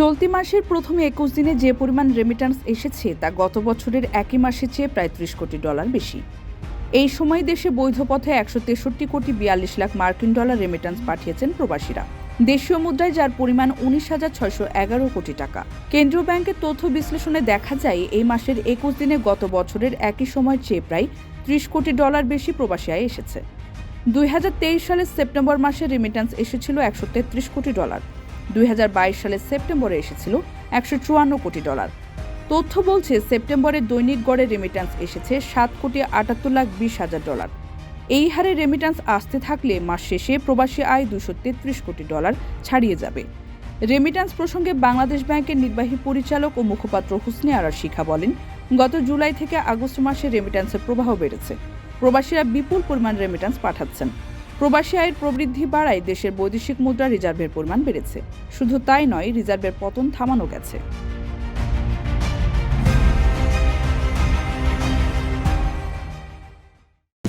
চলতি মাসের প্রথম একুশ দিনে যে পরিমাণ রেমিটান্স এসেছে তা গত বছরের একই মাসের চেয়ে প্রায় ত্রিশ কোটি ডলার বেশি। এই সময় দেশে বৈধ পথে একশো তেষট্টি কোটি বিয়াল্লিশ লাখ মার্কিন ডলার রেমিটান্স পাঠিয়েছেন প্রবাসীরা। দেশীয় মুদ্রায় যার পরিমাণ উনিশ হাজার ছয়শো এগারো কোটি টাকা। কেন্দ্রীয় ব্যাংকের তথ্য বিশ্লেষণে দেখা যায়, এই মাসের একুশ দিনে গত বছরের একই সময় চেয়ে প্রায় ত্রিশ কোটি ডলার বেশি প্রবাসী আয় এসেছে। দুই হাজার তেইশ সালের সেপ্টেম্বর মাসে রেমিট্যান্স এসেছিল একশো তেত্রিশ কোটি ডলার দুই সালের সেপ্টেম্বরে এসেছিল একশো চুয়ান্ন কোটি ডলার। তথ্য বলছে, সেপ্টেম্বরে দৈনিক গড়ে রেমিট্যান্স এসেছে সাত কোটি আটাত্তর লাখ বিশ হাজার ডলার। এই হারে রেমিট্যান্স আসতে থাকলে মাস শেষে প্রবাসী আয় দুশো তেত্রিশ কোটি ডলার ছাড়িয়ে যাবে। রেমিট্যান্স প্রসঙ্গে বাংলাদেশ ব্যাংকের নির্বাহী পরিচালক ও মুখপাত্র হুসনে আরা শিখা বলেন, গত জুলাই থেকে আগস্ট মাসে রেমিট্যান্সের প্রবাহ বেড়েছে। প্রবাসীরা বিপুল পরিমাণ রেমিট্যান্স পাঠাচ্ছেন। প্রবাসী আয়ের প্রবৃদ্ধি বাড়ায় দেশের বৈদেশিক মুদ্রা রিজার্ভের পরিমাণ বেড়েছে। শুধু তাই নয়, রিজার্ভের পতন থামানো গেছে।